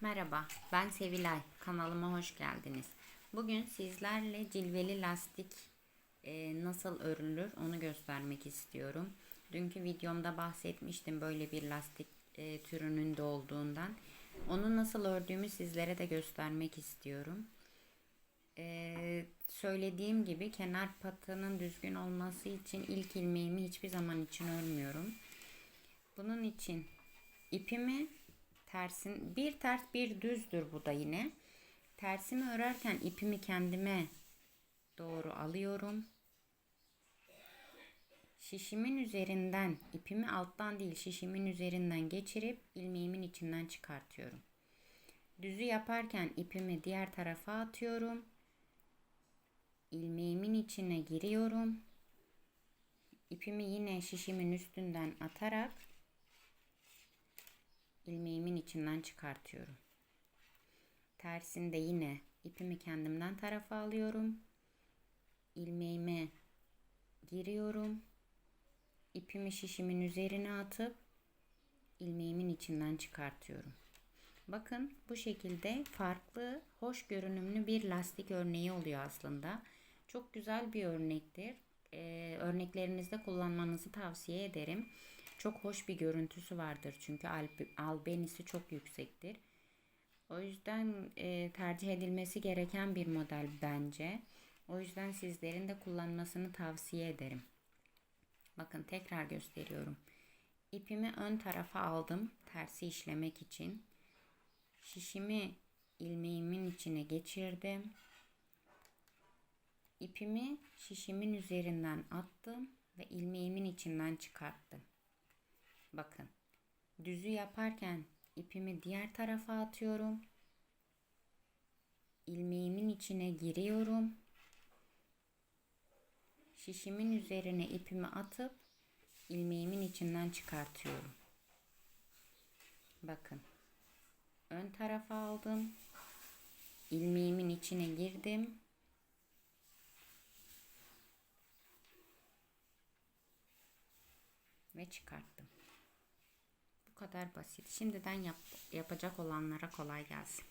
Merhaba, ben Sevilay. Kanalıma hoş geldiniz. Bugün sizlerle cilveli lastik e, nasıl örülür onu göstermek istiyorum. Dünkü videomda bahsetmiştim böyle bir lastik e, türünün de olduğundan. Onu nasıl ördüğümü sizlere de göstermek istiyorum. E, söylediğim gibi kenar patının düzgün olması için ilk ilmeğimi hiçbir zaman için örmüyorum. Bunun için ipimi tersin bir ters bir düzdür bu da yine. Tersimi örerken ipimi kendime doğru alıyorum. Şişimin üzerinden ipimi alttan değil şişimin üzerinden geçirip ilmeğimin içinden çıkartıyorum. Düzü yaparken ipimi diğer tarafa atıyorum. ilmeğimin içine giriyorum. İpimi yine şişimin üstünden atarak içinden çıkartıyorum. Tersinde yine ipimi kendimden tarafa alıyorum. ilmeğime giriyorum. İpimi şişimin üzerine atıp ilmeğimin içinden çıkartıyorum. Bakın bu şekilde farklı, hoş görünümlü bir lastik örneği oluyor aslında. Çok güzel bir örnektir. Ee, örneklerinizde kullanmanızı tavsiye ederim. Çok hoş bir görüntüsü vardır çünkü albenisi çok yüksektir. O yüzden e, tercih edilmesi gereken bir model bence. O yüzden sizlerin de kullanmasını tavsiye ederim. Bakın tekrar gösteriyorum. İpimi ön tarafa aldım tersi işlemek için. Şişimi ilmeğimin içine geçirdim. İpimi şişimin üzerinden attım ve ilmeğimin içinden çıkarttım. Bakın. Düzü yaparken ipimi diğer tarafa atıyorum. ilmeğimin içine giriyorum. Şişimin üzerine ipimi atıp ilmeğimin içinden çıkartıyorum. Bakın. Ön tarafa aldım. ilmeğimin içine girdim. Ve çıkarttım. Kadar basit. Şimdiden yap, yapacak olanlara kolay gelsin.